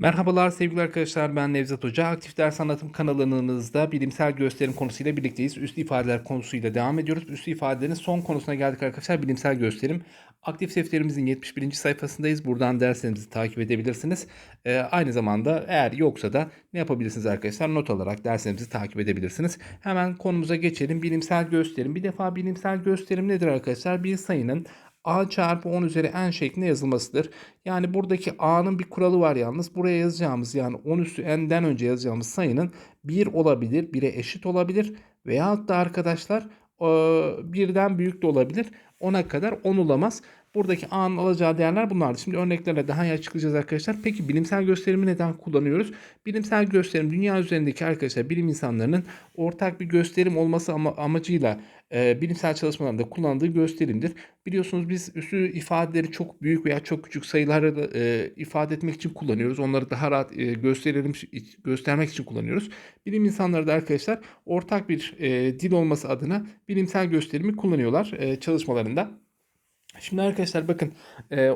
Merhabalar sevgili arkadaşlar ben Nevzat Hoca. Aktif Ders Anlatım kanalımızda bilimsel gösterim konusuyla birlikteyiz. Üslü ifadeler konusuyla devam ediyoruz. Üslü ifadelerin son konusuna geldik arkadaşlar. Bilimsel gösterim. Aktif defterimizin 71. sayfasındayız. Buradan derslerimizi takip edebilirsiniz. Ee, aynı zamanda eğer yoksa da ne yapabilirsiniz arkadaşlar? Not alarak derslerimizi takip edebilirsiniz. Hemen konumuza geçelim. Bilimsel gösterim. Bir defa bilimsel gösterim nedir arkadaşlar? Bir sayının a çarpı 10 üzeri n şeklinde yazılmasıdır. Yani buradaki a'nın bir kuralı var yalnız. Buraya yazacağımız yani 10 üstü n'den önce yazacağımız sayının 1 olabilir, 1'e eşit olabilir. Veyahut da arkadaşlar birden büyük de olabilir. 10'a kadar 10 olamaz. Buradaki a'nın alacağı değerler bunlardı. Şimdi örneklerle daha iyi açıklayacağız arkadaşlar. Peki bilimsel gösterimi neden kullanıyoruz? Bilimsel gösterim dünya üzerindeki arkadaşlar bilim insanlarının ortak bir gösterim olması ama, amacıyla e, bilimsel çalışmalarda kullandığı gösterimdir. Biliyorsunuz biz üslü ifadeleri çok büyük veya çok küçük sayıları da, e, ifade etmek için kullanıyoruz. Onları daha rahat e, gösterelim göstermek için kullanıyoruz. Bilim insanları da arkadaşlar ortak bir e, dil olması adına bilimsel gösterimi kullanıyorlar e, çalışmalarında. Şimdi arkadaşlar bakın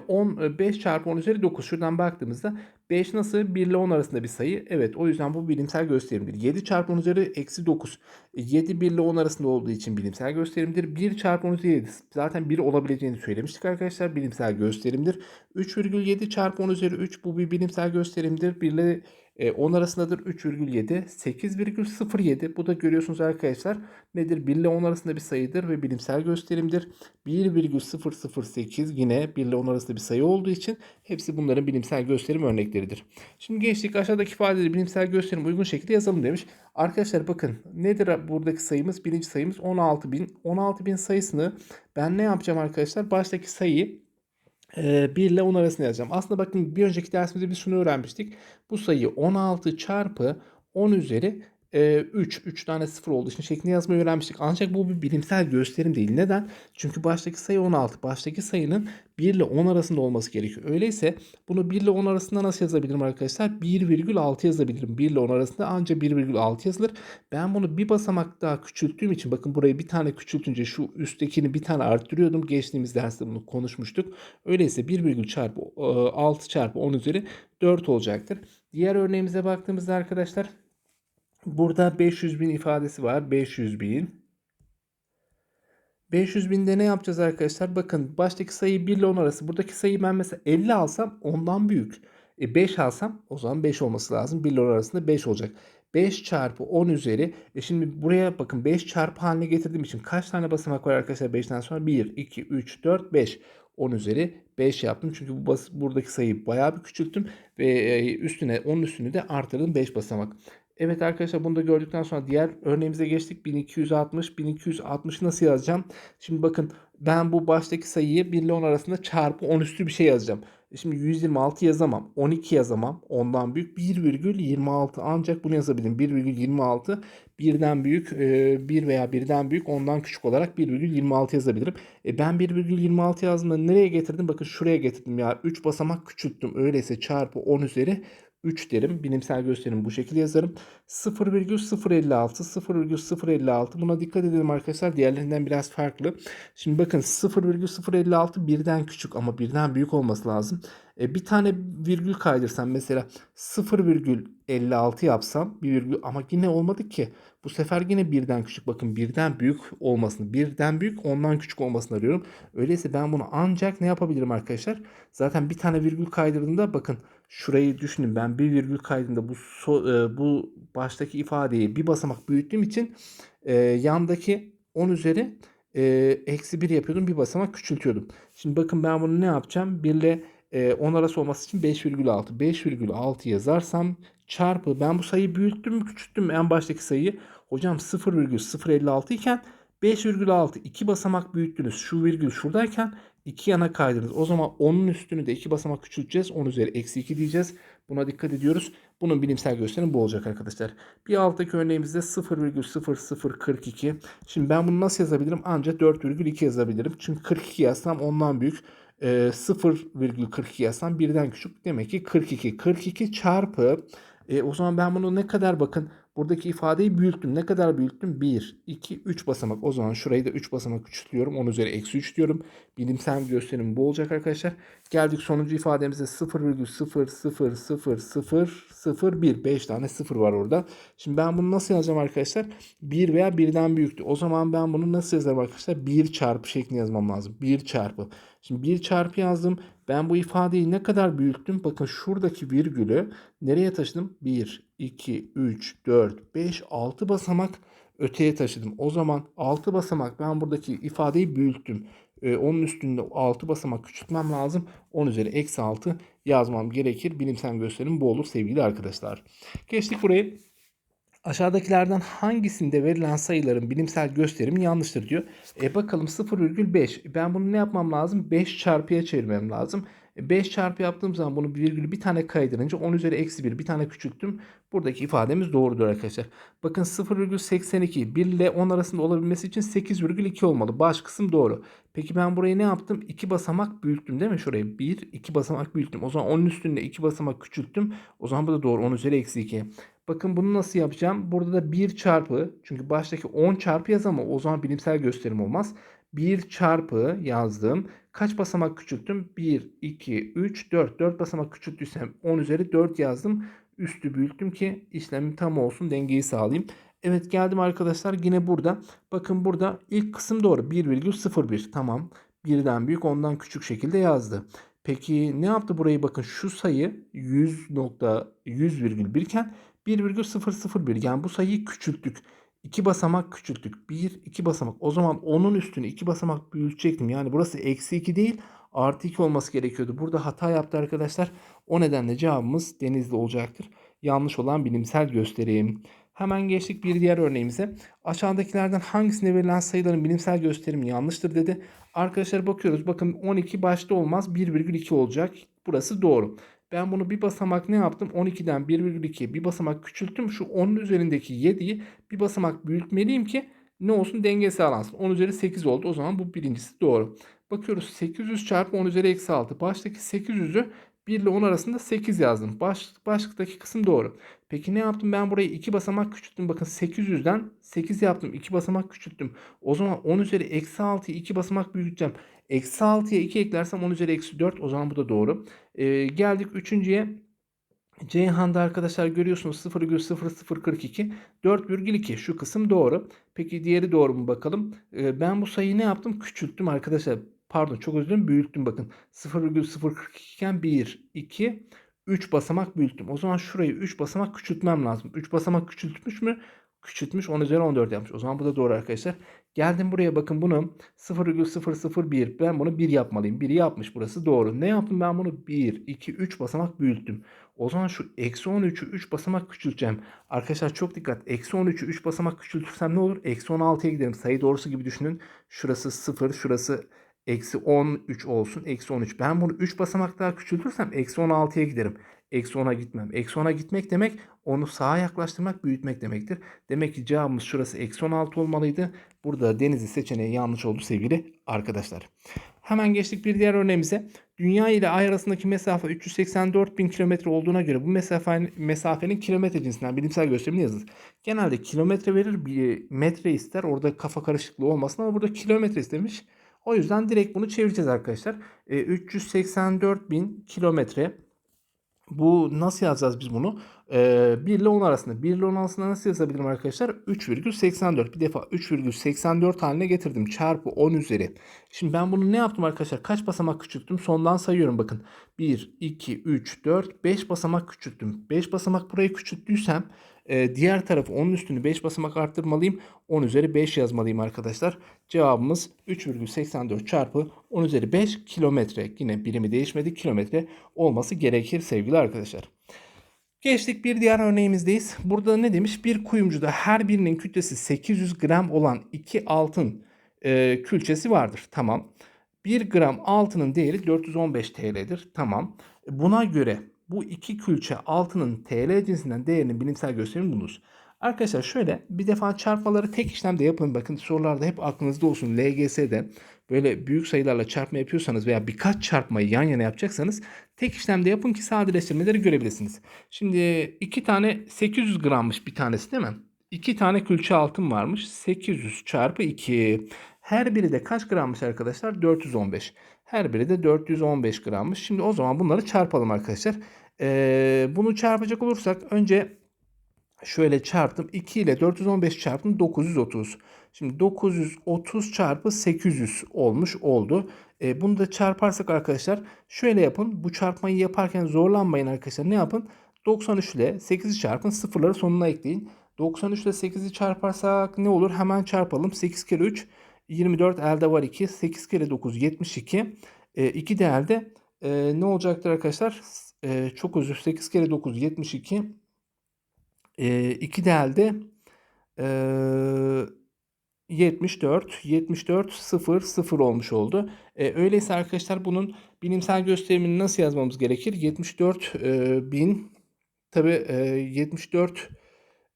10 5 çarpı 10 üzeri 9 şuradan baktığımızda 5 nasıl 1 ile 10 arasında bir sayı. Evet o yüzden bu bilimsel gösterimdir. 7 çarpı 10 üzeri eksi 9. 7 1 ile 10 arasında olduğu için bilimsel gösterimdir. 1 çarpı 10 üzeri 7 zaten 1 olabileceğini söylemiştik arkadaşlar. Bilimsel gösterimdir. 3,7 çarpı 10 üzeri 3 bu bir bilimsel gösterimdir. 1 ile 10 arasındadır 3,7. 8,07 bu da görüyorsunuz arkadaşlar nedir? 1 ile 10 arasında bir sayıdır ve bilimsel gösterimdir. 1,008 yine 1 ile 10 arasında bir sayı olduğu için hepsi bunların bilimsel gösterim örnekleridir. Şimdi geçtik aşağıdaki ifadeleri bilimsel gösterim uygun şekilde yazalım demiş. Arkadaşlar bakın nedir buradaki sayımız? Birinci sayımız 16.000. 16.000 sayısını ben ne yapacağım arkadaşlar? Baştaki sayıyı 1 ile 10 arasında yazacağım. Aslında bakın bir önceki dersimizde biz şunu öğrenmiştik. Bu sayı 16 çarpı 10 üzeri 3. 3 tane 0 olduğu için şeklinde yazmayı öğrenmiştik. Ancak bu bir bilimsel gösterim değil. Neden? Çünkü baştaki sayı 16. Baştaki sayının 1 ile 10 arasında olması gerekiyor. Öyleyse bunu 1 ile 10 arasında nasıl yazabilirim arkadaşlar? 1,6 yazabilirim. 1 ile 10 arasında ancak 1,6 yazılır. Ben bunu bir basamak daha küçülttüğüm için bakın burayı bir tane küçültünce şu üsttekini bir tane arttırıyordum. Geçtiğimiz derste bunu konuşmuştuk. Öyleyse 1, çarpı 6 çarpı 10 üzeri 4 olacaktır. Diğer örneğimize baktığımızda arkadaşlar Burada 500 bin ifadesi var. 500 bin. 500 binde ne yapacağız arkadaşlar? Bakın baştaki sayı 1 ile 10 arası. Buradaki sayıyı ben mesela 50 alsam ondan büyük. E 5 alsam o zaman 5 olması lazım. 1 ile 10 arasında 5 olacak. 5 çarpı 10 üzeri. E şimdi buraya bakın 5 çarpı haline getirdiğim için kaç tane basamak var arkadaşlar 5'ten sonra? 1, 2, 3, 4, 5. 10 üzeri 5 yaptım. Çünkü bu bas, buradaki sayıyı bayağı bir küçülttüm. Ve e, üstüne 10 üstünü de artırdım 5 basamak. Evet arkadaşlar bunu da gördükten sonra diğer örneğimize geçtik. 1260. 1260'ı nasıl yazacağım? Şimdi bakın ben bu baştaki sayıyı 1 ile 10 arasında çarpı 10 üstü bir şey yazacağım. E şimdi 126 yazamam. 12 yazamam. Ondan büyük 1,26 ancak bunu yazabilirim. 1,26 birden büyük 1 veya birden büyük ondan küçük olarak 1,26 yazabilirim. E ben 1,26 yazdığımda nereye getirdim? Bakın şuraya getirdim ya. 3 basamak küçülttüm. Öyleyse çarpı 10 üzeri 3 derim. Bilimsel gösterim bu şekilde yazarım. 0,056 0,056 buna dikkat edelim arkadaşlar. Diğerlerinden biraz farklı. Şimdi bakın 0,056 birden küçük ama birden büyük olması lazım. E, bir tane virgül kaydırsam mesela 0,56 yapsam bir virgül ama yine olmadı ki. Bu sefer yine birden küçük. Bakın birden büyük olmasını, birden büyük ondan küçük olmasını arıyorum. Öyleyse ben bunu ancak ne yapabilirim arkadaşlar? Zaten bir tane virgül kaydırdığımda bakın şurayı düşünün. Ben bir virgül kaydında bu so, e, bu baştaki ifadeyi bir basamak büyüttüğüm için e, yandaki 10 üzeri e, eksi 1 yapıyordum. Bir basamak küçültüyordum. Şimdi bakın ben bunu ne yapacağım? 1 ile e, 10 arası olması için 5,6. 5,6 yazarsam çarpı ben bu sayıyı büyüttüm mü küçülttüm en baştaki sayıyı hocam 0,056 iken 5,6 iki basamak büyüttünüz. Şu virgül şuradayken iki yana kaydınız. O zaman 10'un üstünü de iki basamak küçülteceğiz. 10 üzeri eksi 2 diyeceğiz. Buna dikkat ediyoruz. Bunun bilimsel gösterimi bu olacak arkadaşlar. Bir alttaki örneğimizde 0,0042. Şimdi ben bunu nasıl yazabilirim? Ancak 4,2 yazabilirim. Çünkü 42 yazsam ondan büyük. e, 0,42 yazsam birden küçük. Demek ki 42. 42 çarpı e, o zaman ben bunu ne kadar bakın buradaki ifadeyi büyüttüm. Ne kadar büyüttüm? 1, 2, 3 basamak. O zaman şurayı da 3 basamak küçültüyorum. 10 üzeri eksi 3 diyorum. Bilimsel gösterim bu olacak arkadaşlar. Geldik sonuncu ifademize 0,0000001. 5 tane 0 var orada. Şimdi ben bunu nasıl yazacağım arkadaşlar? 1 veya 1'den büyüktü. O zaman ben bunu nasıl yazarım arkadaşlar? 1 çarpı şeklinde yazmam lazım. 1 çarpı. Şimdi 1 çarpı yazdım. Ben bu ifadeyi ne kadar büyüttüm? Bakın şuradaki virgülü nereye taşıdım? 1, 2, 3, 4, 5, 6 basamak öteye taşıdım. O zaman 6 basamak ben buradaki ifadeyi büyüttüm. Ee, onun üstünde 6 basamak küçültmem lazım. 10 üzeri eksi 6 yazmam gerekir. Bilimsel gösterim bu olur sevgili arkadaşlar. Geçtik burayı. Aşağıdakilerden hangisinde verilen sayıların bilimsel gösterimi yanlıştır diyor. E bakalım 0,5. Ben bunu ne yapmam lazım? 5 çarpıya çevirmem lazım. 5 çarpı yaptığım zaman bunu virgülü bir tane kaydırınca 10 üzeri eksi 1 bir tane küçülttüm. Buradaki ifademiz doğrudur arkadaşlar. Bakın 0,82 1 ile 10 arasında olabilmesi için 8,2 olmalı. Baş kısım doğru. Peki ben burayı ne yaptım? 2 basamak büyüttüm değil mi? Şurayı 1, 2 basamak büyüttüm. O zaman 10'un üstünde 2 basamak küçülttüm. O zaman bu da doğru. 10 üzeri eksi 2. Bakın bunu nasıl yapacağım? Burada da 1 çarpı çünkü baştaki 10 çarpı yaz ama o zaman bilimsel gösterim olmaz. 1 çarpı yazdım. Kaç basamak küçülttüm? 1, 2, 3, 4. 4 basamak küçülttüysem 10 üzeri 4 yazdım. Üstü büyüttüm ki işlemim tam olsun dengeyi sağlayayım. Evet geldim arkadaşlar yine burada. Bakın burada ilk kısım doğru. 1,01 tamam. Birden büyük ondan küçük şekilde yazdı. Peki ne yaptı burayı bakın şu sayı 100.100,1 iken 1,001 yani bu sayıyı küçülttük. 2 basamak küçülttük. 1, 2 basamak. O zaman onun üstünü 2 basamak büyütecektim. Yani burası eksi 2 değil artı 2 olması gerekiyordu. Burada hata yaptı arkadaşlar. O nedenle cevabımız denizli olacaktır. Yanlış olan bilimsel gösterim. Hemen geçtik bir diğer örneğimize. Aşağıdakilerden hangisinde verilen sayıların bilimsel gösterimi yanlıştır dedi. Arkadaşlar bakıyoruz. Bakın 12 başta olmaz 1,2 olacak. Burası doğru. Ben bunu bir basamak ne yaptım? 12'den 1,2'ye bir basamak küçülttüm. Şu 10'un üzerindeki 7'yi bir basamak büyütmeliyim ki ne olsun denge sağlansın. 10 üzeri 8 oldu. O zaman bu birincisi doğru. Bakıyoruz 800 çarpı 10 üzeri eksi 6. Baştaki 800'ü 1 ile 10 arasında 8 yazdım. Baş, başlıktaki kısım doğru. Peki ne yaptım? Ben burayı 2 basamak küçülttüm. Bakın 800'den 8 yaptım. 2 basamak küçülttüm. O zaman 10 üzeri eksi 6'yı 2 basamak büyüteceğim. Eksi 6'ya 2 eklersem 10 üzeri eksi 4. O zaman bu da doğru. Ee, geldik üçüncüye. Ceyhan'da arkadaşlar görüyorsunuz 0,0042 4,2 şu kısım doğru. Peki diğeri doğru mu bakalım. Ee, ben bu sayıyı ne yaptım? Küçülttüm arkadaşlar. Pardon çok özür dilerim büyüttüm bakın. 0,042 iken 1, 2, 3 basamak büyüttüm. O zaman şurayı 3 basamak küçültmem lazım. 3 basamak küçültmüş mü? Küçültmüş 10 üzeri 14 yapmış. O zaman bu da doğru arkadaşlar. Geldim buraya bakın bunu 0,001 ben bunu 1 yapmalıyım. 1'i yapmış burası doğru. Ne yaptım ben bunu 1, 2, 3 basamak büyüttüm. O zaman şu eksi 13'ü 3 basamak küçülteceğim. Arkadaşlar çok dikkat. Eksi 13'ü 3 basamak küçültürsem ne olur? Eksi 16'ya giderim. Sayı doğrusu gibi düşünün. Şurası 0, şurası eksi 13 olsun. Eksi 13. Ben bunu 3 basamak daha küçültürsem eksi 16'ya giderim. Eksi 10'a gitmem. Eksi 10'a gitmek demek onu sağa yaklaştırmak büyütmek demektir. Demek ki cevabımız şurası eksi 16 olmalıydı. Burada denizli seçeneği yanlış oldu sevgili arkadaşlar. Hemen geçtik bir diğer örneğimize. Dünya ile ay arasındaki mesafe 384 bin kilometre olduğuna göre bu mesafe, mesafenin kilometre cinsinden bilimsel gösterimini yazınız. Genelde kilometre verir bir metre ister. Orada kafa karışıklığı olmasın ama burada kilometre istemiş. O yüzden direkt bunu çevireceğiz arkadaşlar. E, 384 bin kilometre. Bu nasıl yazacağız biz bunu? Ee, 1 ile 10 arasında. 1 ile 10 arasında nasıl yazabilirim arkadaşlar? 3,84. Bir defa 3,84 haline getirdim. Çarpı 10 üzeri. Şimdi ben bunu ne yaptım arkadaşlar? Kaç basamak küçülttüm? Sondan sayıyorum bakın. 1, 2, 3, 4, 5 basamak küçülttüm. 5 basamak burayı küçülttüysem e, diğer tarafı onun üstünü 5 basamak arttırmalıyım. 10 üzeri 5 yazmalıyım arkadaşlar. Cevabımız 3,84 çarpı 10 üzeri 5 kilometre. Yine birimi değişmedi. Kilometre olması gerekir sevgili arkadaşlar. Geçtik bir diğer örneğimizdeyiz. Burada ne demiş? Bir kuyumcuda her birinin kütlesi 800 gram olan iki altın e, külçesi vardır. Tamam. 1 gram altının değeri 415 TL'dir. Tamam. Buna göre bu iki külçe altının TL cinsinden değerinin bilimsel gösterimini bulunuz. Arkadaşlar şöyle bir defa çarpmaları tek işlemde yapın. Bakın sorularda hep aklınızda olsun. LGS'de böyle büyük sayılarla çarpma yapıyorsanız veya birkaç çarpmayı yan yana yapacaksanız tek işlemde yapın ki sadeleştirmeleri görebilirsiniz. Şimdi iki tane 800 grammış bir tanesi değil mi? İki tane külçe altın varmış. 800 çarpı 2. Her biri de kaç grammış arkadaşlar? 415. Her biri de 415 grammış. Şimdi o zaman bunları çarpalım arkadaşlar. Ee, bunu çarpacak olursak önce şöyle çarptım. 2 ile 415 çarptım 930. Şimdi 930 çarpı 800 olmuş oldu. E, bunu da çarparsak arkadaşlar şöyle yapın. Bu çarpmayı yaparken zorlanmayın arkadaşlar. Ne yapın? 93 ile 8'i çarpın. Sıfırları sonuna ekleyin. 93 ile 8'i çarparsak ne olur? Hemen çarpalım. 8 kere 3 24 elde var 2. 8 kere 9 72. E, 2 de e, ne olacaktır arkadaşlar? E, çok özür 8 kere 9 72. E, 2 de elde e, 74, 74, 0, 0 olmuş oldu. E, öyleyse arkadaşlar bunun bilimsel gösterimini nasıl yazmamız gerekir? 74 e, bin, tabi e, 74,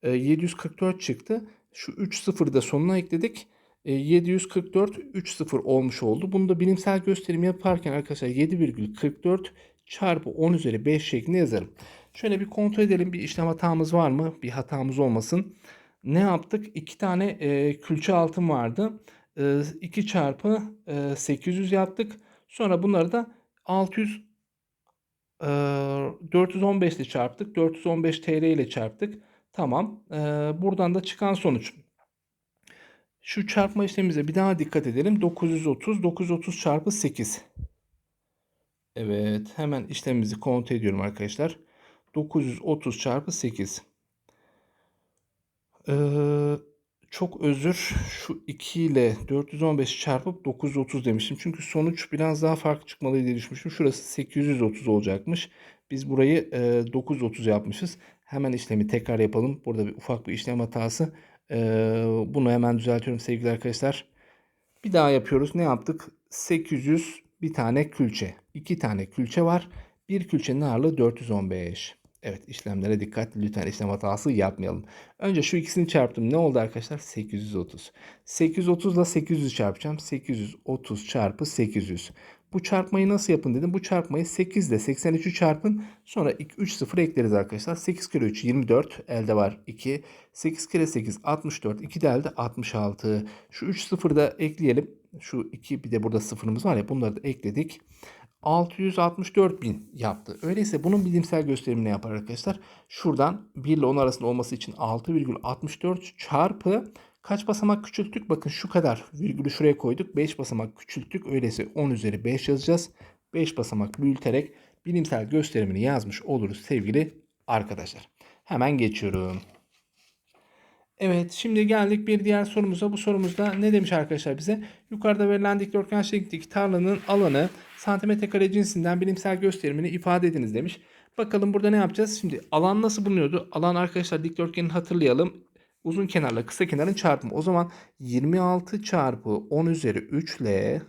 e, 744 çıktı. Şu 3 sıfırı da sonuna ekledik. E, 744, 3 sıfır olmuş oldu. Bunu da bilimsel gösterim yaparken arkadaşlar 7,44 çarpı 10 üzeri 5 şeklinde yazarım. Şöyle bir kontrol edelim bir işlem hatamız var mı? Bir hatamız olmasın ne yaptık? İki tane e, külçe altın vardı. E, 2 çarpı e, 800 yaptık. Sonra bunları da 600 e, 415 ile çarptık. 415 TL ile çarptık. Tamam. E, buradan da çıkan sonuç. Şu çarpma işlemimize bir daha dikkat edelim. 930, 930 çarpı 8. Evet, hemen işlemimizi kontrol ediyorum arkadaşlar. 930 çarpı 8. Ee, çok özür. Şu 2 ile 415 çarpıp 930 demiştim. Çünkü sonuç biraz daha farklı çıkmalıydı diye düşünmüştüm. Şurası 830 olacakmış. Biz burayı e, 930 yapmışız. Hemen işlemi tekrar yapalım. Burada bir ufak bir işlem hatası. Ee, bunu hemen düzeltiyorum sevgili arkadaşlar. Bir daha yapıyoruz. Ne yaptık? 800 bir tane külçe. 2 tane külçe var. Bir külçenin ağırlığı 415. Evet işlemlere dikkat. Lütfen işlem hatası yapmayalım. Önce şu ikisini çarptım. Ne oldu arkadaşlar? 830. 830 ile 800 çarpacağım. 830 çarpı 800. Bu çarpmayı nasıl yapın dedim. Bu çarpmayı 8 ile 83'ü çarpın. Sonra 3 sıfır ekleriz arkadaşlar. 8 kere 3 24. Elde var 2. 8 kere 8 64. 2 de elde 66. Şu 3 sıfırı da ekleyelim. Şu 2 bir de burada sıfırımız var ya bunları da ekledik. 664 bin yaptı. Öyleyse bunun bilimsel gösterimini yapar arkadaşlar. Şuradan 1 ile 10 arasında olması için 6,64 çarpı kaç basamak küçülttük? Bakın şu kadar virgülü şuraya koyduk. 5 basamak küçülttük. Öyleyse 10 üzeri 5 yazacağız. 5 basamak büyüterek bilimsel gösterimini yazmış oluruz sevgili arkadaşlar. Hemen geçiyorum. Evet şimdi geldik bir diğer sorumuza. Bu sorumuzda ne demiş arkadaşlar bize? Yukarıda verilen dikdörtgen şeklindeki tarlanın alanı santimetre kare cinsinden bilimsel gösterimini ifade ediniz demiş. Bakalım burada ne yapacağız? Şimdi alan nasıl bulunuyordu? Alan arkadaşlar dikdörtgeni hatırlayalım. Uzun kenarla kısa kenarın çarpımı. O zaman 26 çarpı 10 üzeri 3 ile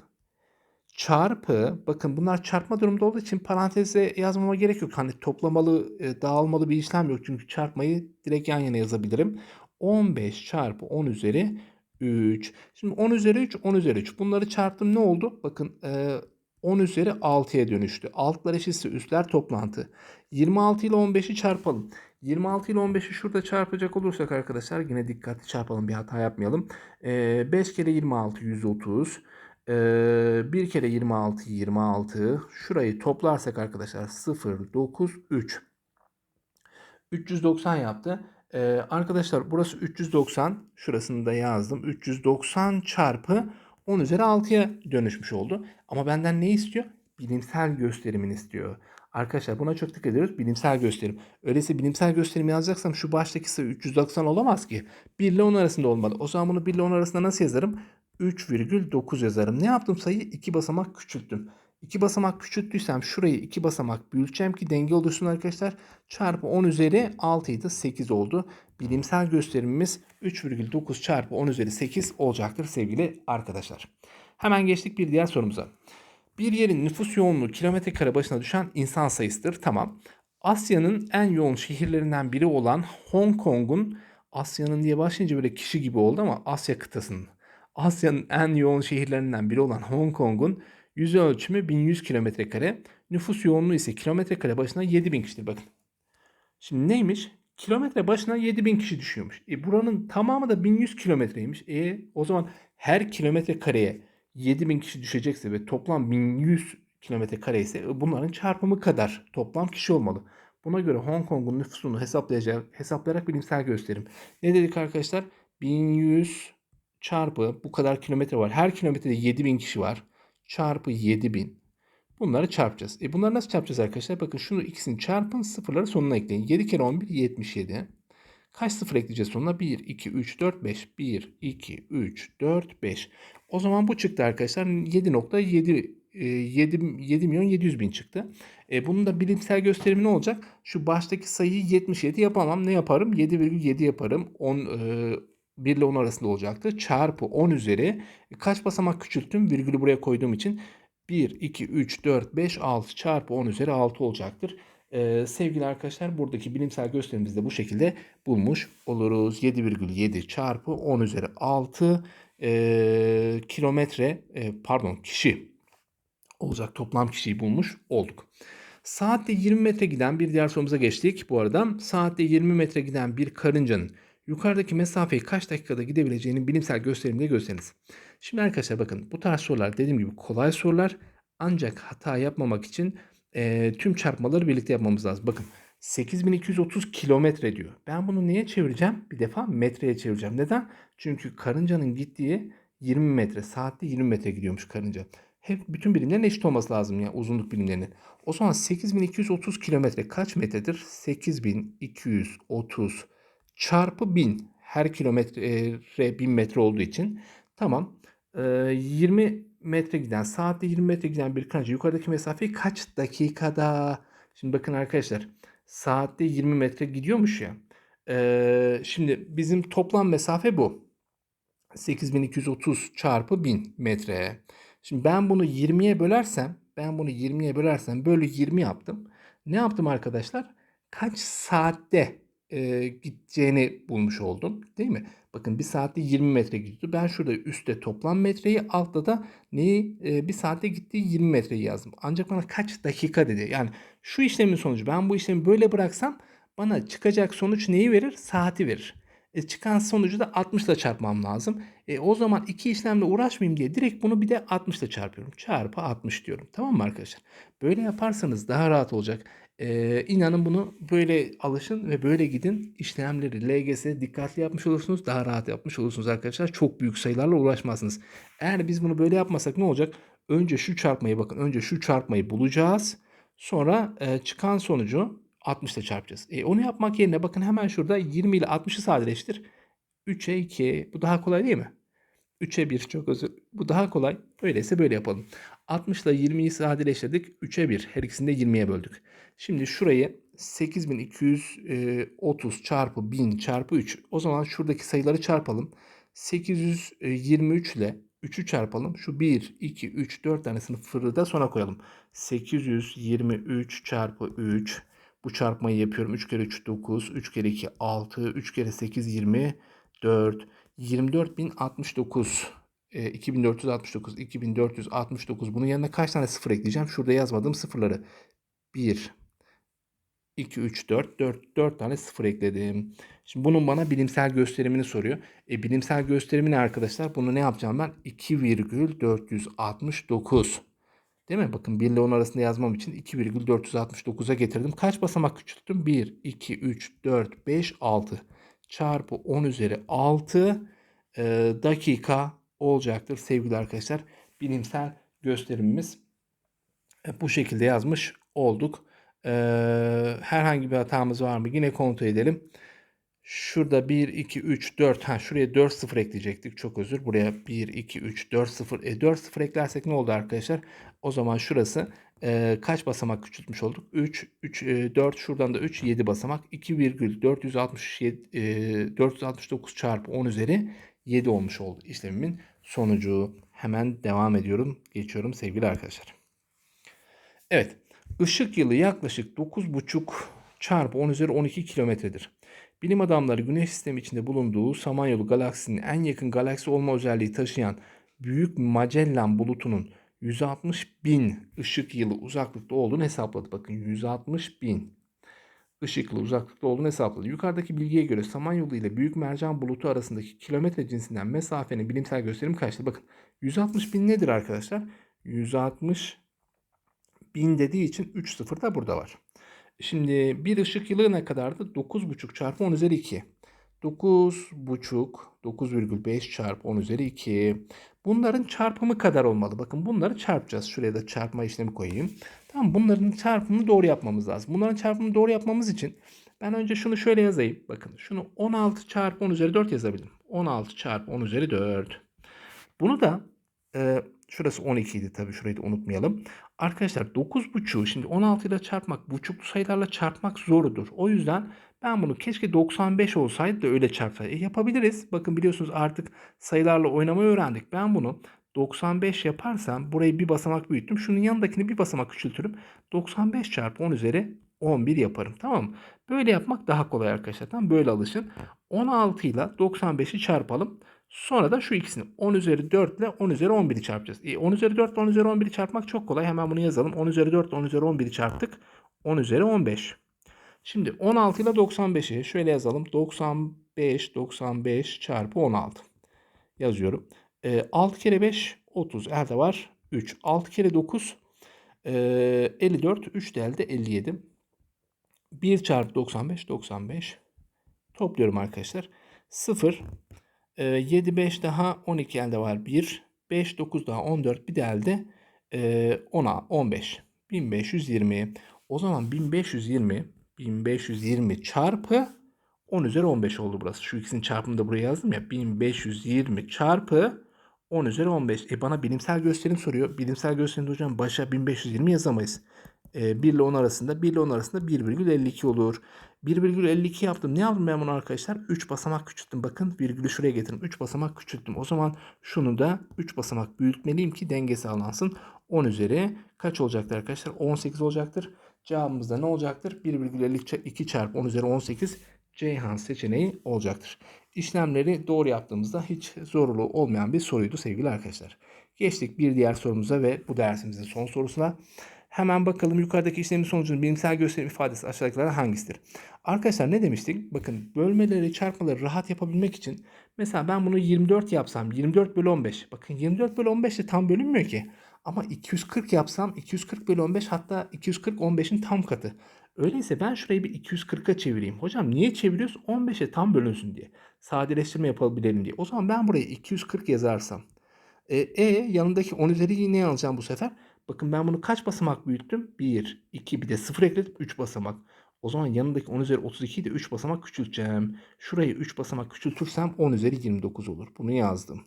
çarpı bakın bunlar çarpma durumda olduğu için paranteze yazmama gerek yok. Hani toplamalı e, dağılmalı bir işlem yok. Çünkü çarpmayı direkt yan yana yazabilirim. 15 çarpı 10 üzeri 3. Şimdi 10 üzeri 3, 10 üzeri 3. Bunları çarptım ne oldu? Bakın 10 üzeri 6'ya dönüştü. Altlar eşitse üstler toplantı. 26 ile 15'i çarpalım. 26 ile 15'i şurada çarpacak olursak arkadaşlar yine dikkatli çarpalım bir hata yapmayalım. 5 kere 26 130. 1 kere 26 26. Şurayı toplarsak arkadaşlar 0 9 3. 390 yaptı. Ee, arkadaşlar burası 390. Şurasını da yazdım. 390 çarpı 10 üzeri 6'ya dönüşmüş oldu. Ama benden ne istiyor? Bilimsel gösterimini istiyor. Arkadaşlar buna çok dikkat ediyoruz. Bilimsel gösterim. Öyleyse bilimsel gösterim yazacaksam şu baştaki sayı 390 olamaz ki. 1 ile 10 arasında olmalı. O zaman bunu 1 ile 10 arasında nasıl yazarım? 3,9 yazarım. Ne yaptım sayıyı? 2 basamak küçülttüm. 2 basamak küçülttüysem şurayı 2 basamak büyüteceğim ki denge oluşsun arkadaşlar. Çarpı 10 üzeri 6 idi 8 oldu. Bilimsel gösterimimiz 3,9 çarpı 10 üzeri 8 olacaktır sevgili arkadaşlar. Hemen geçtik bir diğer sorumuza. Bir yerin nüfus yoğunluğu kilometre kare başına düşen insan sayısıdır. Tamam. Asya'nın en yoğun şehirlerinden biri olan Hong Kong'un Asya'nın diye başlayınca böyle kişi gibi oldu ama Asya kıtasının. Asya'nın en yoğun şehirlerinden biri olan Hong Kong'un yüz ölçümü 1100 kilometre kare. Nüfus yoğunluğu ise kilometre kare başına 7000 kişidir bakın. Şimdi neymiş? Kilometre başına 7000 kişi düşüyormuş. E buranın tamamı da 1100 kilometreymiş. E o zaman her kilometre kareye 7000 kişi düşecekse ve toplam 1100 kilometre kare ise e, bunların çarpımı kadar toplam kişi olmalı. Buna göre Hong Kong'un nüfusunu hesaplayacak, hesaplayarak bilimsel gösterim. Ne dedik arkadaşlar? 1100 çarpı bu kadar kilometre var. Her kilometrede 7000 kişi var. Çarpı 7000. Bunları çarpacağız. E bunları nasıl çarpacağız arkadaşlar? Bakın şunu ikisini çarpın sıfırları sonuna ekleyin. 7 kere 11 77. Kaç sıfır ekleyeceğiz sonuna? 1, 2, 3, 4, 5. 1, 2, 3, 4, 5. O zaman bu çıktı arkadaşlar. 7.7 7, 7 milyon 700 bin çıktı. E, bunun da bilimsel gösterimi ne olacak? Şu baştaki sayıyı 77 yapamam. Ne yaparım? 7,7 yaparım. 10 e, 1 ile 10 arasında olacaktı. Çarpı 10 üzeri kaç basamak küçülttüm? Virgülü buraya koyduğum için 1, 2, 3, 4, 5, 6 çarpı 10 üzeri 6 olacaktır. Ee, sevgili arkadaşlar buradaki bilimsel gösterimimizi de bu şekilde bulmuş oluruz. 7,7 çarpı 10 üzeri 6 e, kilometre e, pardon kişi olacak toplam kişiyi bulmuş olduk. Saatte 20 metre giden bir diğer sorumuza geçtik. Bu arada saatte 20 metre giden bir karıncanın yukarıdaki mesafeyi kaç dakikada gidebileceğinin bilimsel gösteriminde gösteriniz. Şimdi arkadaşlar bakın bu tarz sorular dediğim gibi kolay sorular ancak hata yapmamak için e, tüm çarpmaları birlikte yapmamız lazım. Bakın 8230 kilometre diyor. Ben bunu neye çevireceğim? Bir defa metreye çevireceğim. Neden? Çünkü karıncanın gittiği 20 metre. Saatte 20 metre gidiyormuş karınca. Hep bütün birimlerin eşit olması lazım ya uzunluk birimlerinin. O zaman 8230 kilometre kaç metredir? 8230 çarpı 1000 her kilometre 1000 metre olduğu için. Tamam. Ee, 20 metre giden saatte 20 metre giden bir kanca yukarıdaki mesafeyi kaç dakikada? Şimdi bakın arkadaşlar saatte 20 metre gidiyormuş ya. Ee, şimdi bizim toplam mesafe bu. 8230 çarpı 1000 metre. Şimdi ben bunu 20'ye bölersem, ben bunu 20'ye bölersem bölü 20 yaptım. Ne yaptım arkadaşlar? Kaç saatte e, gideceğini bulmuş oldum. Değil mi? Bakın bir saatte 20 metre gidiyordu. Ben şurada üstte toplam metreyi altta da neyi e, bir saatte gittiği 20 metreyi yazdım. Ancak bana kaç dakika dedi. Yani şu işlemin sonucu ben bu işlemi böyle bıraksam bana çıkacak sonuç neyi verir? Saati verir. E, çıkan sonucu da 60 ile çarpmam lazım. E, o zaman iki işlemle uğraşmayayım diye direkt bunu bir de 60 ile çarpıyorum. Çarpı 60 diyorum. Tamam mı arkadaşlar? Böyle yaparsanız daha rahat olacak. Ee, inanın bunu böyle alışın ve böyle gidin. İşlemleri LGS dikkatli yapmış olursunuz. Daha rahat yapmış olursunuz arkadaşlar. Çok büyük sayılarla uğraşmazsınız. Eğer biz bunu böyle yapmasak ne olacak? Önce şu çarpmayı bakın. Önce şu çarpmayı bulacağız. Sonra çıkan sonucu 60 ile çarpacağız. E, onu yapmak yerine bakın hemen şurada 20 ile 60'ı sadeleştir. 3'e 2. Bu daha kolay değil mi? 3'e 1 çok özür. Bu daha kolay. Öyleyse böyle yapalım. 60 ile 20'yi sadeleştirdik. 3'e 1. Her ikisini de 20'ye böldük. Şimdi şurayı 8230 çarpı 1000 çarpı 3. O zaman şuradaki sayıları çarpalım. 823 ile 3'ü çarpalım. Şu 1, 2, 3, 4 tanesini fırında sona koyalım. 823 çarpı 3. Bu çarpmayı yapıyorum. 3 kere 3 9, 3 kere 2 6, 3 kere 8 24, 24069. E, 2469, 2469. Bunun yanına kaç tane sıfır ekleyeceğim? Şurada yazmadığım sıfırları. 1, 2, 3, 4, 4, 4 tane sıfır ekledim. Şimdi bunun bana bilimsel gösterimini soruyor. E, bilimsel gösterimi ne arkadaşlar? Bunu ne yapacağım ben? 2,469. Değil mi? Bakın 1 ile 10 arasında yazmam için 2,469'a getirdim. Kaç basamak küçülttüm? 1, 2, 3, 4, 5, 6 çarpı 10 üzeri 6 e, dakika olacaktır sevgili arkadaşlar. Bilimsel gösterimimiz e, bu şekilde yazmış olduk. E, herhangi bir hatamız var mı? Yine kontrol edelim. Şurada 1, 2, 3, 4. Ha şuraya 4 sıfır ekleyecektik. Çok özür. Buraya 1, 2, 3, 4 sıfır. E, 4 sıfır eklersek ne oldu arkadaşlar? O zaman şurası e, kaç basamak küçültmüş olduk? 3, 3, e, 4 şuradan da 3, 7 basamak. 2,467 e, 469 çarpı 10 üzeri 7 olmuş oldu işlemimin sonucu. Hemen devam ediyorum. Geçiyorum sevgili arkadaşlar. Evet. Işık yılı yaklaşık 9,5 çarpı 10 üzeri 12 kilometredir. Bilim adamları Güneş sistemi içinde bulunduğu Samanyolu galaksisinin en yakın galaksi olma özelliği taşıyan Büyük Magellan bulutunun 160 bin ışık yılı uzaklıkta olduğunu hesapladı. Bakın 160 bin ışık yılı uzaklıkta olduğunu hesapladı. Yukarıdaki bilgiye göre Samanyolu ile Büyük Mercan bulutu arasındaki kilometre cinsinden mesafenin bilimsel gösterim kaçtır? Bakın 160 bin nedir arkadaşlar? 160 bin dediği için 3 sıfır da burada var. Şimdi bir ışık yılı ne kadardı? 9,5 çarpı 10 üzeri 2. 9,5, 9,5 çarpı 10 üzeri 2. Bunların çarpımı kadar olmalı. Bakın bunları çarpacağız. Şuraya da çarpma işlemi koyayım. Tamam bunların çarpımını doğru yapmamız lazım. Bunların çarpımını doğru yapmamız için ben önce şunu şöyle yazayım. Bakın şunu 16 çarpı 10 üzeri 4 yazabilirim. 16 çarpı 10 üzeri 4. Bunu da e, şurası 12 idi tabii şurayı da unutmayalım. Arkadaşlar 9.5'u şimdi 16 ile çarpmak buçuklu sayılarla çarpmak zorudur. O yüzden ben bunu keşke 95 olsaydı da öyle çarpsaydı. E, yapabiliriz. Bakın biliyorsunuz artık sayılarla oynamayı öğrendik. Ben bunu 95 yaparsam burayı bir basamak büyüttüm. Şunun yanındakini bir basamak küçültürüm. 95 çarpı 10 üzeri 11 yaparım. Tamam mı? Böyle yapmak daha kolay arkadaşlar. Tamam Böyle alışın. 16 ile 95'i çarpalım. Sonra da şu ikisini 10 üzeri 4 ile 10 üzeri 11'i çarpacağız. E, 10 üzeri 4 ile 10 üzeri 11'i çarpmak çok kolay. Hemen bunu yazalım. 10 üzeri 4 ile 10 üzeri 11'i çarptık. 10 üzeri 15. Şimdi 16 ile 95'i şöyle yazalım. 95, 95 çarpı 16. Yazıyorum. E, 6 kere 5 30. Elde var 3. 6 kere 9 e, 54. 3 de elde 57. 1 çarpı 95 95. Topluyorum arkadaşlar. 0 7 5 daha 12 elde var 1. 5 9 daha 14 bir de elde e, 10'a 15. 1520. O zaman 1520 1520 çarpı 10 üzeri 15 oldu burası. Şu ikisinin çarpımını da buraya yazdım ya. 1520 çarpı 10 üzeri 15. E bana bilimsel gösterim soruyor. Bilimsel gösterimde hocam başa 1520 yazamayız. E, 1 ile 10 arasında 1 ile 10 arasında 1,52 olur. 1,52 yaptım. Ne yaptım ben bunu arkadaşlar? 3 basamak küçülttüm. Bakın virgülü şuraya getirdim. 3 basamak küçülttüm. O zaman şunu da 3 basamak büyütmeliyim ki denge sağlansın. 10 üzeri kaç olacaktır arkadaşlar? 18 olacaktır. Cevabımız da ne olacaktır? 1,52 çarpı 10 üzeri 18 Ceyhan seçeneği olacaktır. İşlemleri doğru yaptığımızda hiç zorlu olmayan bir soruydu sevgili arkadaşlar. Geçtik bir diğer sorumuza ve bu dersimizin son sorusuna. Hemen bakalım yukarıdaki işlemin sonucunun bilimsel gösterim ifadesi aşağıdakilerden hangisidir? Arkadaşlar ne demiştik? Bakın bölmeleri, çarpmaları rahat yapabilmek için mesela ben bunu 24 yapsam 24 bölü 15. Bakın 24 bölü 15 de tam bölünmüyor ki. Ama 240 yapsam 240 bölü 15 hatta 240 15'in tam katı. Öyleyse ben şurayı bir 240'a çevireyim. Hocam niye çeviriyoruz? 15'e tam bölünsün diye. Sadeleştirme yapabilelim diye. O zaman ben buraya 240 yazarsam. E, e yanındaki 10 üzeri ne alacağım bu sefer? Bakın ben bunu kaç basamak büyüttüm? 1, 2 bir de 0 ekledim 3 basamak. O zaman yanındaki 10 üzeri 32'yi de 3 basamak küçülteceğim. Şurayı 3 basamak küçültürsem 10 üzeri 29 olur. Bunu yazdım.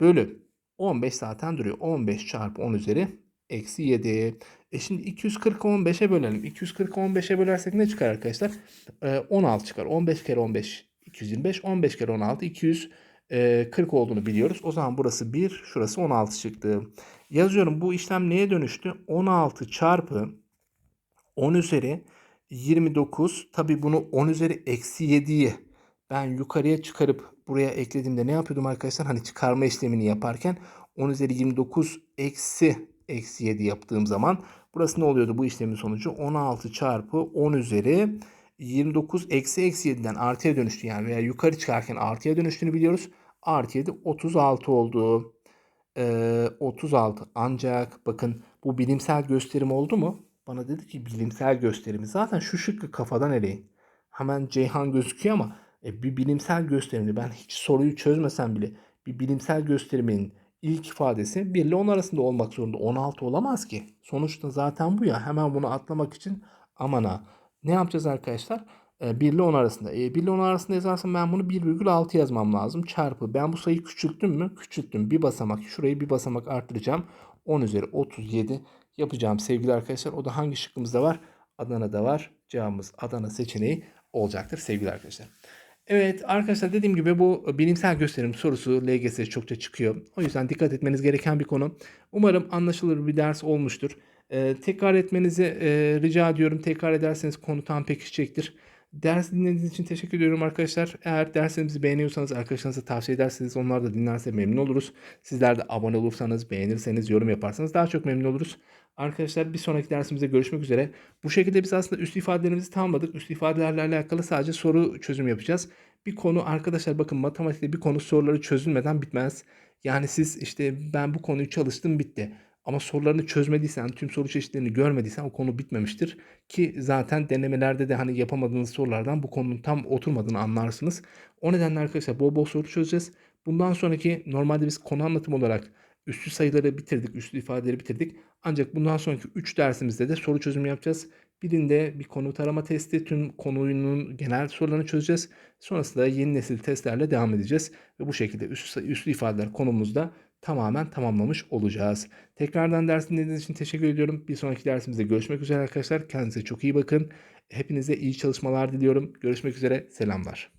Bölü 15 zaten duruyor. 15 çarpı 10 üzeri eksi 7. E şimdi 240'ı 15'e bölelim. 240'ı 15'e bölersek ne çıkar arkadaşlar? Ee, 16 çıkar. 15 kere 15 225. 15 kere 16 240 olduğunu biliyoruz. O zaman burası 1 şurası 16 çıktı. Yazıyorum bu işlem neye dönüştü? 16 çarpı 10 üzeri 29. Tabi bunu 10 üzeri eksi 7'yi ben yukarıya çıkarıp buraya eklediğimde ne yapıyordum arkadaşlar? Hani çıkarma işlemini yaparken 10 üzeri 29 eksi eksi 7 yaptığım zaman burası ne oluyordu bu işlemin sonucu? 16 çarpı 10 üzeri 29 eksi eksi 7'den artıya dönüştü yani veya yukarı çıkarken artıya dönüştüğünü biliyoruz. Artı 7 36 oldu. Ee, 36 ancak bakın bu bilimsel gösterim oldu mu? Bana dedi ki bilimsel gösterimi. Zaten şu şıkkı kafadan eleyin. Hemen Ceyhan gözüküyor ama e, bir bilimsel gösterimde ben hiç soruyu çözmesem bile bir bilimsel gösterimin ilk ifadesi 1 ile 10 arasında olmak zorunda. 16 olamaz ki. Sonuçta zaten bu ya. Hemen bunu atlamak için amana. Ne yapacağız arkadaşlar? E, 1 ile 10 arasında. E, 1 ile 10 arasında yazarsam ben bunu 1,6 yazmam lazım. Çarpı. Ben bu sayıyı küçülttüm mü? Küçülttüm. Bir basamak. Şurayı bir basamak arttıracağım. 10 üzeri 37 yapacağım sevgili arkadaşlar. O da hangi şıkkımızda var? Adana'da var. Cevabımız Adana seçeneği olacaktır sevgili arkadaşlar. Evet arkadaşlar dediğim gibi bu bilimsel gösterim sorusu LGS çokça çıkıyor. O yüzden dikkat etmeniz gereken bir konu. Umarım anlaşılır bir ders olmuştur. Eee, tekrar etmenizi eee, rica ediyorum. Tekrar ederseniz konu tam pekişecektir. Ders dinlediğiniz için teşekkür ediyorum arkadaşlar. Eğer derslerimizi beğeniyorsanız arkadaşlarınıza tavsiye ederseniz onlar da dinlerse memnun oluruz. Sizler de abone olursanız, beğenirseniz, yorum yaparsanız daha çok memnun oluruz. Arkadaşlar bir sonraki dersimizde görüşmek üzere. Bu şekilde biz aslında üst ifadelerimizi tamamladık. Üst ifadelerle alakalı sadece soru çözüm yapacağız. Bir konu arkadaşlar bakın matematikte bir konu soruları çözülmeden bitmez. Yani siz işte ben bu konuyu çalıştım bitti. Ama sorularını çözmediysen, tüm soru çeşitlerini görmediysen o konu bitmemiştir. Ki zaten denemelerde de hani yapamadığınız sorulardan bu konunun tam oturmadığını anlarsınız. O nedenle arkadaşlar bol bol soru çözeceğiz. Bundan sonraki normalde biz konu anlatım olarak üstü sayıları bitirdik, üstü ifadeleri bitirdik. Ancak bundan sonraki 3 dersimizde de soru çözümü yapacağız. Birinde bir konu tarama testi, tüm konunun genel sorularını çözeceğiz. Sonrasında yeni nesil testlerle devam edeceğiz. Ve bu şekilde üstü, üstü ifadeler konumuzda tamamen tamamlamış olacağız. Tekrardan ders dinlediğiniz için teşekkür ediyorum. Bir sonraki dersimizde görüşmek üzere arkadaşlar. Kendinize çok iyi bakın. Hepinize iyi çalışmalar diliyorum. Görüşmek üzere. Selamlar.